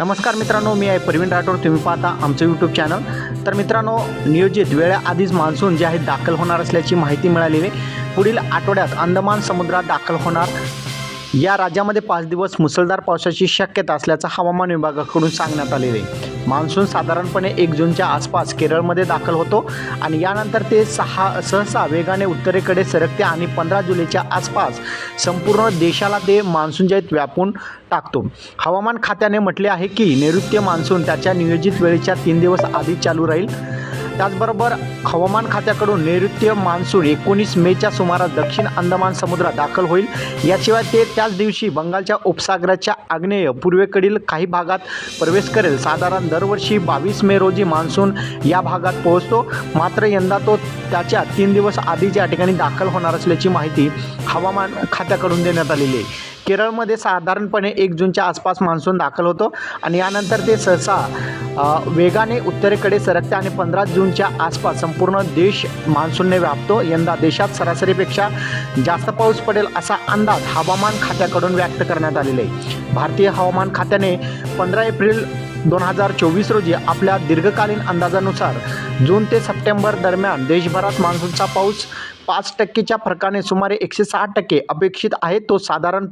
नमस्कार मित्रांनो मी आहे प्रवीण राठोड. तुम्ही पाहता आमचं यूट्यूब चॅनल तर मित्रांनो नियोजित वेळेआधीच मान्सून जे आहे दाखल होणार असल्याची माहिती मिळालेली आहे. पुढील आठवड्यात अंदमान समुद्रात दाखल होणार. या राज्यामध्ये पाच दिवस मुसळधार पावसाची शक्यता असल्याचं हवामान विभागाकडून सांगण्यात आलेले आहे. मान्सून साधारणपणे एक जूनच्या आसपास केरळमध्ये दाखल होतो आणि यानंतर ते सहा सहसा वेगाने उत्तरेकडे सरकते आणि पंधरा जुलैच्या आसपास संपूर्ण देशाला ते मान्सून व्यापून टाकतो. हवामान खात्याने म्हटले आहे की नैऋत्य मान्सून त्याच्या नियोजित वेळेच्या तीन दिवस आधी चालू राहील. त्याचबरोबर हवामान खात्याकडून नैऋत्य मान्सून एकोणीस मेच्या सुमारास दक्षिण अंदमान समुद्रात दाखल होईल. याशिवाय ते त्याच दिवशी बंगालच्या उपसागराच्या आग्नेय पूर्वेकडील काही भागात प्रवेश करेल. साधारण दरवर्षी बावीस मे रोजी मान्सून या भागात पोहोचतो. मात्र यंदा तो त्याच्या तीन दिवस आधी या ठिकाणी दाखल होणार असल्याची माहिती हवामान खात्याकडून देण्यात आलेली आहे. केरळमध्ये साधारणपणे एक जूनच्या आसपास मान्सून दाखल होतो आणि यानंतर ते सहसा वेगाने उत्तरेकडे सरकते आणि पंधरा जूनच्या आसपास संपूर्ण देश मान्सूनने व्यापतो. यंदा देशात सरासरीपेक्षा जास्त पाऊस पडेल असा अंदाज हवामान खात्याकडून व्यक्त करण्यात आलेला आहे. भारतीय हवामान खात्याने पंधरा एप्रिल दोन हजार चोवीस रोजी आपल्या दीर्घकालीन अंदाजानुसार जून ते सप्टेंबर दरम्यान देशभरात मान्सूनचा पाऊस पाच टक्केच्या फरकाने सुमारे एकशे सहा टक्के अपेक्षित आहे. तो साधारण